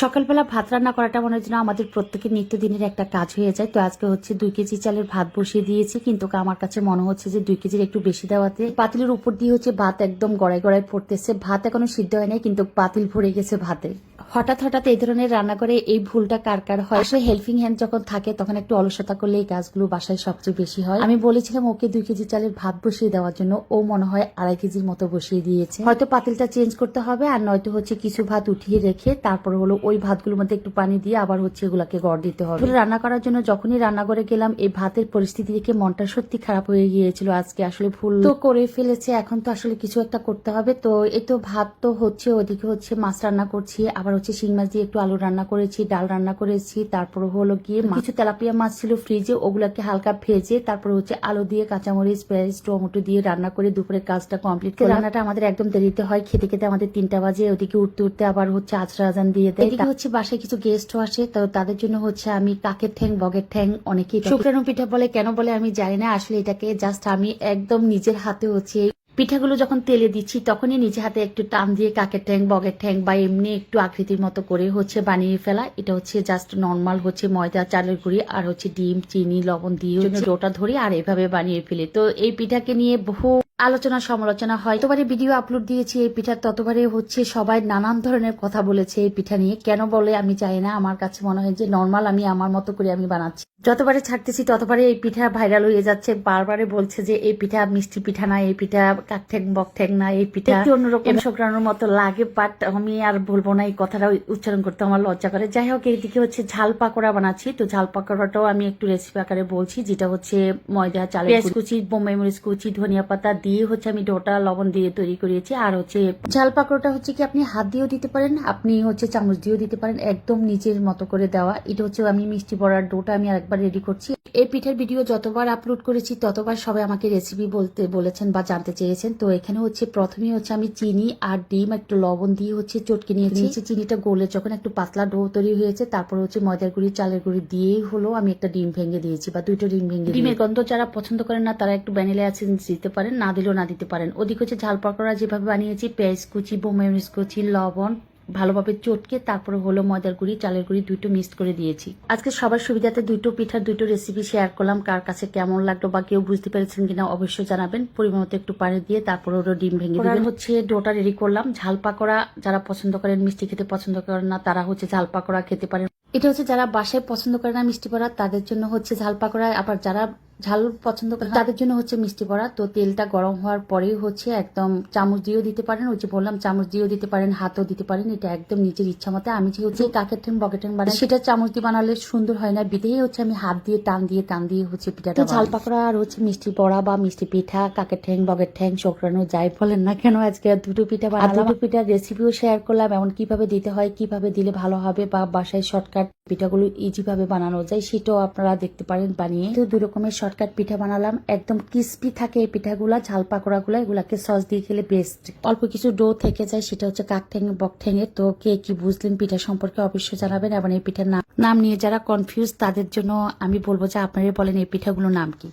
সকালবেলা ভাত রান্না করাটা মনে হয় যেন আমাদের প্রত্যেকের নিত্যদিনের একটা কাজ হয়ে যায়। তো আজকে হচ্ছে দুই কেজি চালের ভাত বসিয়ে দিয়েছি, কিন্তু আমার কাছে মনে হচ্ছে যে দুই কেজির একটু বেশি দেওয়াতে পাতিলের উপর দিয়ে হচ্ছে ভাত একদম গড়ায় গড়ায় পড়তেছে। ভাত এখনও সিদ্ধ হয় নাই, কিন্তু পাতিল ভরে গেছে ভাতে। হঠাৎ হঠাৎ এই ধরনের রান্না করে এই ভুলটা কার কার হয়? আসলে হেল্পিং হ্যান্ড যখন থাকে, তখন একটু অলসতা করলে এই কাজগুলো বাসায় সবচেয়ে বেশি হয়। আমি বলেছিলাম ওকে দুই কেজি চালের ভাত বসিয়ে দেওয়ার জন্য। ও মনে হয় আড়াই কেজির মতো বসিয়ে দিয়েছে। হয়তো পাতিলটা চেঞ্জ করতে হবে আর নয়তো হচ্ছে কিছু ভাত উঠিয়ে রেখে তারপর হলো ওই ভাতগুলোর মধ্যে একটু পানি দিয়ে আবার হচ্ছে এগুলাকে গড় দিতে হবে। রান্না করার জন্য যখনই রান্নাঘরে গেলাম, এই ভাতের পরিস্থিতি দেখে মনটা সত্যি খারাপ হয়ে গিয়েছিল। আজকে আসলে ভুল তো করে ফেলেছে, এখন তো আসলে কিছু একটা করতে হবে। তো এই তো ভাত তো হচ্ছে ওদিকে হচ্ছে মাছ রান্না করছি, আবার হচ্ছে শিং মাছ দিয়ে একটু আলু রান্না করেছি ডাল রান্না করেছি তারপর হলো গিয়ে কিছু তেলাপিয়া মাছ ছিল ফ্রিজে ওগুলাকে হালকা ভেজে তারপর হচ্ছে আলু দিয়ে কাঁচামরিচ পেঁয়াজ টমেটো দিয়ে রান্না করে দুপুরে কাজটা কমপ্লিট করে রান্নাটা আমাদের একদম দেরিতে হয় খেতে খেতে আমাদের তিনটা বাজে ওদিকে উঠতে উঠতে আবার হচ্ছে আজরা আজান দিয়ে দেয়। এদিকে হচ্ছে বাসায় কিছু গেস্টও আসে তো তাদের জন্য হচ্ছে আমি কাকের ঠ্যাং বগের ঠ্যাং অনেকেই শুক্রাণু পিঠা বলে কেন বলে আমি জানি না আসলে এটাকে জাস্ট আমি একদম নিজের হাতে হচ্ছে পিঠাগুলো যখন তেলে দিচ্ছি তখনই নিজে হাতে একটু টান দিয়ে কাকের ঠ্যাং বগের ঠ্যাং বা এমনি একটু আকৃতির মতো করে হচ্ছে বানিয়ে ফেলা। এটা হচ্ছে জাস্ট নর্মাল হচ্ছে ময়দা চালের গুঁড়ি আর হচ্ছে ডিম চিনি লবণ দিয়ে ডোটা ধরে আর এভাবে বানিয়ে ফেলে। তো এই পিঠাকে নিয়ে বহু আলোচনা সমালোচনা হয়। ততবারে ভিডিও আপলোড দিয়েছি এই পিঠার ততবারে হচ্ছে সবাই নানান ধরনের কথা বলেছে এই পিঠা নিয়ে। কেন বলে আমি চাই না। আমার কাছে মনে হয় যে নর্মাল আমি আমার মতো করে আমি বানাচ্ছি। যতবারে ছাড়তেছি ততবারে এই পিঠা ভাইরাল হয়ে যাচ্ছে। বারবারে বলছে যে এই পিঠা মিষ্টি পিঠা না এই পিঠা কাকঠেক বকঠেক না এই পিঠা অন্যরকম। শুক্রানোর মতো লাগে বাট আমি আর বলব না এই কথাটা উচ্চারণ করতে আমার লজ্জা করে। যাই হোক এইদিকে হচ্ছে ঝাল পাকোড়া বানাচ্ছি। তো ঝাল পাকোড়াটাও আমি একটু রেসিপি আকারে বলছি যেটা হচ্ছে ময়দা পেঁয়াজ কুচি বোম্বাই মরিচ কুচি ধনিয়া পাতা দিয়ে হচ্ছে আমি ডোটা লবণ দিয়ে তৈরি করিয়েছি আর হচ্ছে ঝাল পাকোড়াটা হচ্ছে কি আপনি হাত দিয়েও দিতে পারেন আপনি হচ্ছে চামচ দিয়েও দিতে পারেন একদম নিজের মতো করে দেওয়া। এটা হচ্ছে আমি মিষ্টি বড়ার ডোটা আমি আরেকবার রেডি করছি। এই পিঠের ভিডিও যতবার আপলোড করেছি ততবার সবাই আমাকে রেসিপি বলতে বলেছেন বা জানতে চেয়েছেন। তো এখানে হচ্ছে প্রথমে হচ্ছে আমি চিনি আর ডিম একটু লবণ দিয়ে হচ্ছে চটকে নিয়েছি। নিচে চিনিটা গলে যখন একটু পাতলা ডো তৈরি হয়েছে তারপর হচ্ছে ময়দার গুঁড়ি চালের গুঁড়ি দিয়েই হলো আমি একটা ডিম ভেঙে দিয়েছি বা দুটো ডিম ভেঙে ডিমের গন্ধ যারা পছন্দ করেন না তারা একটু ভ্যানিলা এসেন্স দিতে পারেন না দিলেও না দিতে পারেন। ওদিকে হচ্ছে ঝাল পাকোড়া যেভাবে বানিয়েছি পেঁয়াজ কুচি বোমায়নিস কুচি লবণ ভালোভাবে চটকে তারপরে হলো ময়দার গুঁড়ি চালের গুঁড়ি দুটো মিক্সড করে দিয়েছি। আজকে সবার সুবিধাতে দুটো পিঠার দুটো রেসিপি শেয়ার করলাম কার কাছে কেমন লাগল বা কেউ বুঝতে পেরেছেন কিনা অবশ্যই জানাবেন। পরিমাণ একটু পানি দিয়ে তারপরে ওটা ডিম ভেঙে দিবেন। হচ্ছে ডোটা রেডি করলাম। ঝাল পাকোড়া যারা পছন্দ করেন মিষ্টি খেতে পছন্দ করেন না তারা হচ্ছে ঝাল পাকোড়া খেতে পারেন। এটা হচ্ছে যারা বাসায় পছন্দ করে না মিষ্টি পড়া তাদের জন্য হচ্ছে ঝাল পাকোড়া। আবার যারা ঝাল পছন্দ করে তাদের জন্য হচ্ছে মিষ্টি পড়া তো তেলটা গরম হওয়ার পরেই হচ্ছে একদম চামচ দিয়েও দিতে পারেন। ওই যে বললাম চামচ দিয়েও দিতে পারেন হাতও দিতে পারেন। এটা একদম নিজের ইচ্ছা মতো। আমি যে হচ্ছে কাকের ঠেন ঠেন বানাই সেটা চামচ দিয়ে বানালে সুন্দর হয় না। বিধেই হচ্ছে আমি হাত দিয়ে টান দিয়ে টান দিয়ে হচ্ছে পিঠাটা ঝাল পাকোড়া আর হচ্ছে মিষ্টি পড়া বা মিষ্টি পিঠা কাকের ঠ্যাং বকের ঠ্যাং শোকরানো যাই বলেন না কেন আজকে আর দুটো পিঠা বানালাম। দুটো পিঠার রেসিপিও শেয়ার করলাম এমন কীভাবে দিতে হয় কীভাবে দিলে ভালো হবে বা বাসায় শর্টকাট পিঠাগুলো ইজি ভাবে বানানো যায় সেটাও আপনারা দেখতে পারেন বানিয়ে। তো দু রকমের শর্টকাট পিঠা বানালাম। একদম ক্রিস্পি থাকে এই পিঠাগুলা, ঝাল পাকোড়াগুলো, এগুলাকে সস দিয়ে খেলে বেস্ট অল্প কিছু ডো থেকে যায়, সেটা হচ্ছে কাক ঠেঙে বক ঠেঙে তো কে কি বুঝলেন, পিঠা সম্পর্কে অবশ্যই জানাবেন এবং এই পিঠার নাম নাম নিয়ে যারা কনফিউজ তাদের জন্য আমি বলব যে আপনারা বলেন এই পিঠাগুলোর নাম কি।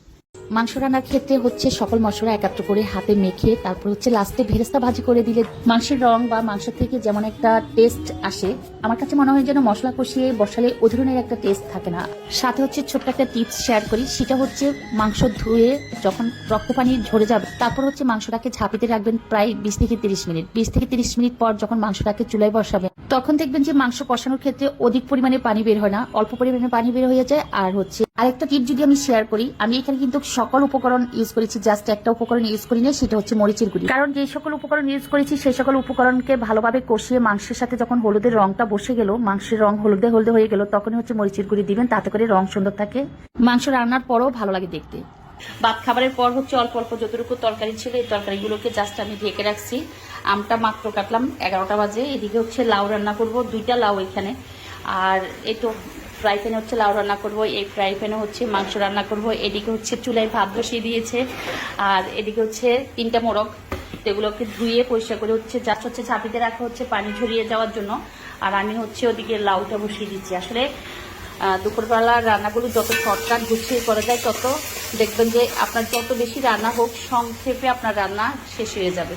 মাংস রান্নার ক্ষেত্রে হচ্ছে সকল মশলা একাত্র করে হাতে মেখে, তারপর হচ্ছে লাস্টে ভেরেস্তা ভাজি করে দিলে মাংসের রং বা মাংস থেকে যেমন একটা টেস্ট আসে, আমার কাছে মনে হয় যেন মশলা কষিয়ে বসালে ওই ধরনের একটা টেস্ট থাকে না। সাথে হচ্ছে ছোট্ট একটা টিপস শেয়ার করি, সেটা হচ্ছে মাংস ধুয়ে যখন রক্ত পানি ঝরে যাবে, তারপর হচ্ছে মাংসটাকে ঝাঁপিতে রাখবেন প্রায় বিশ থেকে তিরিশ মিনিট। বিশ থেকে তিরিশ মিনিট পর যখন মাংসটাকে চুলায় বসাবেন তখন দেখবেন যে মাংস কষানোর ক্ষেত্রে অধিক পরিমাণে পানি বের হয় না, অল্প পরিমাণে পানি বের হয়ে যায়। আর হচ্ছে আরেকটা টিপ যদি আমি শেয়ার করি, আমি এখানে কিন্তু সকল উপকরণ ইউজ করেছি জাস্ট একটা উপকরণ ইউজ করি না সেটা হচ্ছে মরিচের গুঁড়ি। কারণ যে সকল উপকরণ ইউজ করেছি সেই সকল উপকরণকে ভালোভাবে কষিয়ে মাংসের সাথে যখন হলুদের রংটা বসে গেল, মাংসের রং হলুদে হলুদে হয়ে গেল, তখনই হচ্ছে মরিচের গুঁড়ি দিবেন, তাতে করে রং সুন্দর থাকে। মাংস রান্নার পরও ভালো লাগে দেখতে। ভাত খাবারের পর হচ্ছে অল্প অল্প যতটুকু তরকারি ছিল, এই তরকারিগুলোকে জাস্ট আমি ঢেকে রাখছি। আমটা মাত্র কাটলাম এগারোটা বাজে। এদিকে হচ্ছে লাউ রান্না করব, দুইটা লাউ এখানে। আর এই তো ফ্রাই প্যানে হচ্ছে লাউ রান্না করব, এই ফ্রাই প্যানে হচ্ছে মাংস রান্না করব। এদিকে হচ্ছে চুলায় ভাত বসিয়ে দিয়েছে। আর এদিকে হচ্ছে তিনটা মোরগ। এগুলোকে ধুয়ে পরিষ্কার করে হচ্ছে জাস্ট হচ্ছে ঝাঁপিতে রাখা হচ্ছে পানি ঝরিয়ে যাওয়ার জন্য। আর আমি হচ্ছে ওদিকে লাউটা বসিয়ে দিচ্ছি। আসলে আহ, দুপুরবেলা রান্নাগুলো যত শর্টকাট গুছিয়ে করা যায় তত দেখবেন যে আপনার যত বেশি রান্না হোক সংক্ষেপে আপনার রান্না শেষ হয়ে যাবে।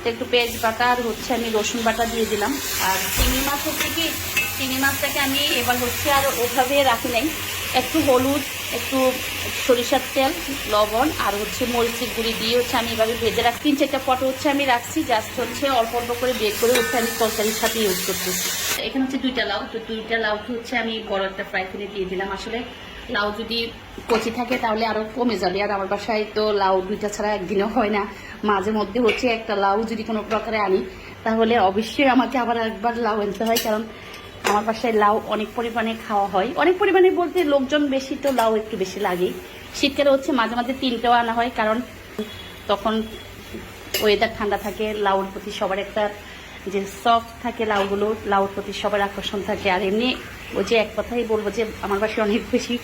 তো একটু পেঁয়াজ বাটা আর হচ্ছে আমি রসুন বাটা দিয়ে দিলাম। আর চিংড়ি মাছ হচ্ছে কি চিংড়ি মাছটাকে আমি এবার হচ্ছে আর ওভাবে রাখি নাই। একটু হলুদ একটু সরিষার তেল, লবণ আর হচ্ছে মরিচের গুঁড়ি দিয়ে হচ্ছে আমি এভাবে ভেজে রাখছি। তিন চারটা ফটো হচ্ছে আমি রাখছি জাস্ট হচ্ছে অল্প অল্প করে বের করে হচ্ছে আমি তরকারির সাথে ইউজ করতেছি। এখানে হচ্ছে দুইটা লাউ, তো দুইটা লাউকে হচ্ছে আমি বড় একটা ফ্রাই প্যানে দিয়ে দিলাম। আসলে লাউ যদি কচি থাকে তাহলে আরও কমে যাবে। আর আমার বাসায় তো লাউ দুইটা ছাড়া একদিনও হয় না। মাঝে মধ্যে হচ্ছে একটা লাউ যদি কোনো প্রকারে আনি, তাহলে অবশ্যই আমাকে আবার একবার লাউ আনতে হয়। কারণ আমার বাসায় লাউ অনেক পরিমাণে খাওয়া হয়। অনেক পরিমাণে বলতে লোকজন বেশি তো লাউ একটু বেশি লাগে শীতকালে হচ্ছে মাঝে মাঝে তিনটেও আনা হয় কারণ তখন ওয়েদার ঠান্ডা থাকে, লাউর প্রতি সবার একটা যে সফট থাকে লাউগুলো, লাউর প্রতি সবার আকর্ষণ থাকে। আর এমনি ওই যে এক কথাই বলব যে আমার বাসায় অনেক বেশি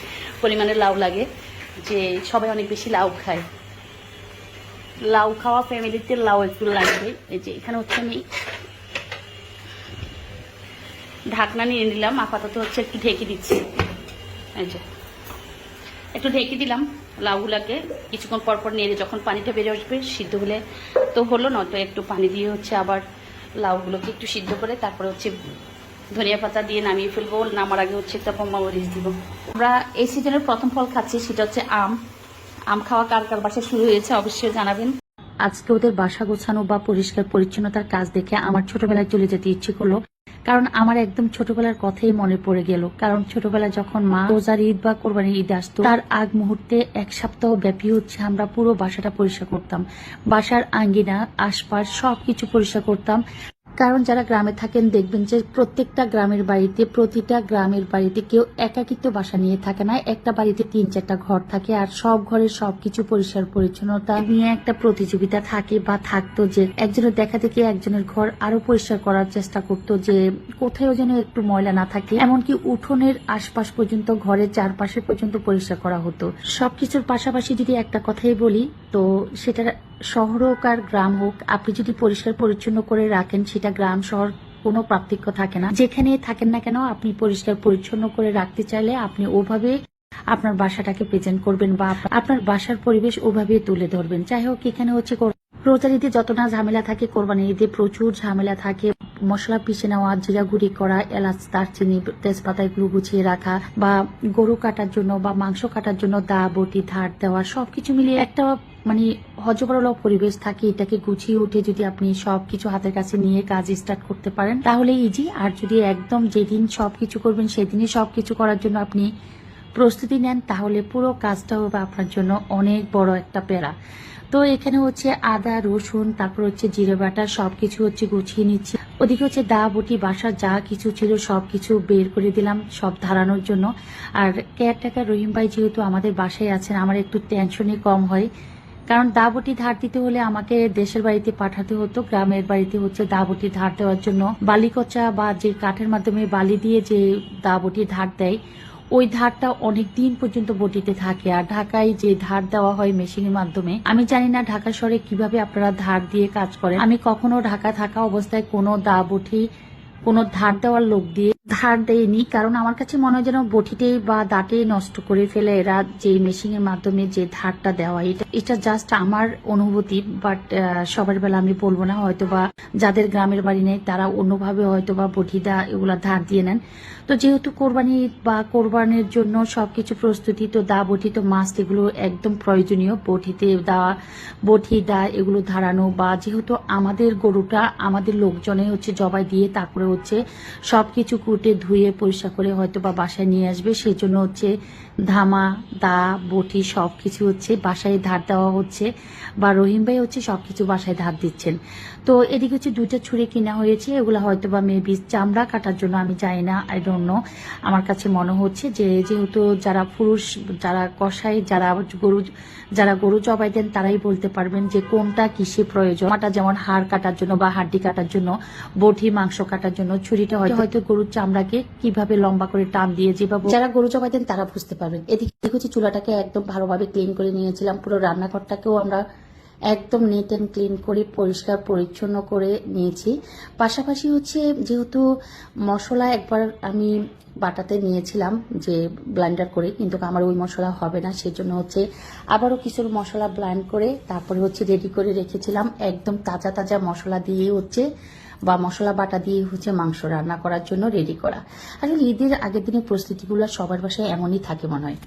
পরিমাণে লাউ লাগে, যে সবাই অনেক বেশি লাউ খায়। লাউ খাওয়া ফ্যামিলিতে লাউ একটু লাগবে। এই যে এখানে হচ্ছে আমি ঢাকনা নিয়ে নিলাম, আপাতত হচ্ছে একটু ঢেকে দিচ্ছি। একটু ঢেকে দিলাম লাউগুলাকে, কিছুক্ষণ পর পর নেড়ে যখন পানিটা বেড়ে আসবে, সিদ্ধ হলে তো হলো, নয়তো একটু পানি দিয়ে হচ্ছে আবার লাউগুলোকে একটু সিদ্ধ করে তারপরে হচ্ছে ধনিয়া পাতা দিয়ে নামিয়ে ফেলব, নামার আগে হচ্ছে একটা পম্মা মরিচ দিব। আমরা এই সিজনের প্রথম ফল খাচ্ছি, সেটা হচ্ছে আম। আম খাওয়া কার কার বাসায় শুরু হয়েছে অবশ্যই জানাবেন। আজকে ওদের বাসা গোছানো বা পরিষ্কার পরিচ্ছন্নতার কাজ দেখে আমার ছোটবেলায় চলে যেতে ইচ্ছে করল। কারণ আমার একদম ছোটবেলার কথাই মনে পড়ে গেল। কারণ ছোটবেলা যখন মা রোজার ঈদ বা কোরবানির ঈদ আসতো, তার আগ মুহূর্তে এক সপ্তাহ ব্যাপী হচ্ছে আমরা পুরো বাসাটা পরিষ্কার করতাম। বাসার আঙ্গিনা, আশপাশ সবকিছু পরিষ্কার করতাম। কারণ যারা গ্রামে থাকেন দেখবেন যে প্রত্যেকটা গ্রামের বাড়িতে, প্রতিটা গ্রামের বাড়িতে কেউ একাকিত্ব বাসা নিয়ে থাকে না। একটা বাড়িতে তিন চারটা ঘর থাকে আর সব ঘরের সবকিছু পরিষ্কার, পরিচ্ছন্নতা নিয়ে একটা প্রতিযোগিতা থাকে বা থাকতো যে একজনের দেখা থেকে একজনের ঘর আরও পরিষ্কার করার চেষ্টা করতো যে কোথাও যেন একটু ময়লা না থাকে। এমনকি উঠোনের আশপাশ পর্যন্ত, ঘরের চারপাশে পর্যন্ত পরিষ্কার করা হতো। সবকিছুর পাশাপাশি যদি একটা কথাই বলি, তো সেটা শহর হোক আর গ্রাম হোক, আপনি যদি পরিষ্কার পরিচ্ছন্ন করে রাখেন, সেটা গ্রাম, শহর কোনো পার্থক্য থাকে না। যেখানে থাকেন না কেন, আপনি পরিষ্কার পরিচ্ছন্ন করে রাখতে চাইলে আপনি ওভাবে আপনার বাসাটাকে প্রেজেন্ট করবেন বা আপনার বাসার পরিবেশ ওভাবে তুলে ধরবেন। যাই হোক, এখানে হচ্ছে রোজার ঈদে যত না ঝামেলা থাকে কোরবানি ঈদে প্রচুর ঝামেলা থাকে। মশলা পিষে নেওয়া জিরা গুঁড়ি করা, এলাচ, দারচিনি, তেজপাতা এগুলো গুছিয়ে রাখা বা গরু কাটার জন্য বা মাংস কাটার জন্য দা, বটি, ধার দেওয়া, সবকিছু মিলিয়ে একটা মানে হজবরল পরিবেশ থাকে, এটাকে গুছিয়ে উঠে যদি আপনি সবকিছু হাতের কাছে নিয়ে কাজ স্টার্ট করতে পারেন, তাহলে ইজি আর যদি একদম যেদিন সবকিছু করবেন, সেদিনই সবকিছু করার জন্য আপনি প্রস্তুতি নেন, তাহলে পুরো কাজটা হবে আপনার জন্য অনেক বড় একটা প্যারা। তো এখানে হচ্ছে আদা, রসুন, তারপর হচ্ছে জিরে বাটা, সবকিছু হচ্ছে গুছিয়ে নিচ্ছি। ওদিকে হচ্ছে দা, বটি বাসার যা কিছু ছিল সবকিছু বের করে দিলাম সব ধারানোর জন্য। আর কেয়ারটেকার রহিম ভাই যেহেতু আমাদের বাসায় আছেন, আমার একটু টেনশনই কম হয়। কারণ দাবটি ধার দিতে হলে আমাকে দেশের বাড়িতে পাঠাতে হতো, গ্রামের বাড়িতে হচ্ছে দাবটি ধার দেওয়ার জন্য। বালিকচা বা যে কাঠের মাধ্যমে বালি দিয়ে যে দাবটি ধার দেয়, ওই ধারটা অনেক দিন পর্যন্ত বটিতে থাকে। আর ঢাকায় যে ধার দেওয়া হয় মেশিনের মাধ্যমে, আমি জানি না ঢাকা শহরে কীভাবে আপনারা ধার দিয়ে কাজ করেন। আমি কখনো ঢাকা থাকা অবস্থায় কোনো দা বটি কোনো ধার দেওয়ার লোক দিয়ে ধার দেয়নি, কারণ আমার কাছে মনে হয় যেন বটিতেই বা দাঁতেই নষ্ট করে ফেলে এরা যে মেশিনের মাধ্যমে যে ধারটা দেওয়া এটা এটা জাস্ট আমার অনুভূতি বাট সবার বেলা আমি বলব না হয়তো বা যাদের গ্রামের বাড়ি নেই তারা অন্যভাবে হয়তো বা বটিদা এগুলা ধার দিয়ে নেন। তো যেহেতু কোরবানি বা কোরবানির জন্য সবকিছু প্রস্তুতি, তো দা বটি তো মাস্ট এগুলো একদম প্রয়োজনীয়। বটিতে দা বটি দা এগুলো ধারানো বা যেহেতু আমাদের গরুটা আমাদের লোকজনে হচ্ছে জবাই দিয়ে তারপরে হচ্ছে সবকিছু কুটে ধুয়ে পরিষ্কার করে হয়তো বা বাসায় নিয়ে আসবে। সেই জন্য হচ্ছে ধামা, দা, বটি সবকিছু হচ্ছে বাসায় ধার দেওয়া হচ্ছে। বা রহিম ভাই হচ্ছে সবকিছু বাসায় ধার দিচ্ছেন। তো এদিকে হচ্ছে দুইটা ছুরি কিনা হয়েছে, এগুলো হয়তো বা মেবি চামড়া কাটার জন্য আমি জানি না আই ডোন্ট নো আমার কাছে মনে হচ্ছে যে যেহেতু যারা পুরুষ, যারা কষাই যারা গরু যারা গরু জবাই দেন, তারাই বলতে পারবেন যে কোনটা কিসে প্রয়োজন। যেমন হাড় কাটার জন্য বা হাড্ডি কাটার জন্য, বটি, মাংস কাটার জন্য ছুরিটা হয়তো হয়তো গরুর চামড়াকে কীভাবে লম্বা করে টান দিয়ে যেভাবে যারা গরু জবাই দেন তারা বুঝতে পারবেন। এদিকে হচ্ছে চুলাটাকে একদম ভালোভাবে ক্লিন করে নিয়েছিলাম। পুরো রান্নাঘরটাকেও আমরা একদম নিট অ্যান্ড ক্লিন করে, পরিষ্কার, পরিচ্ছন্ন করে নিয়েছি। পাশাপাশি হচ্ছে যেহেতু মশলা একবার আমি বাটাতে নিয়েছিলাম যে ব্লাইন্ডার করে, কিন্তু আমার ওই মশলা হবে না, সেজন্য হচ্ছে আবারও কিছু মশলা ব্লাইন্ড করে, তারপরে হচ্ছে রেডি করে রেখেছিলাম। একদম তাজা তাজা মশলা দিয়ে হচ্ছে বা মশলা বাটা দিয়ে হচ্ছে মাংস রান্না করার জন্য রেডি করা। আসলে ঈদের আগের দিনের প্রস্তুতিগুলো সবার বাসায় এমনই থাকে মনে হয়।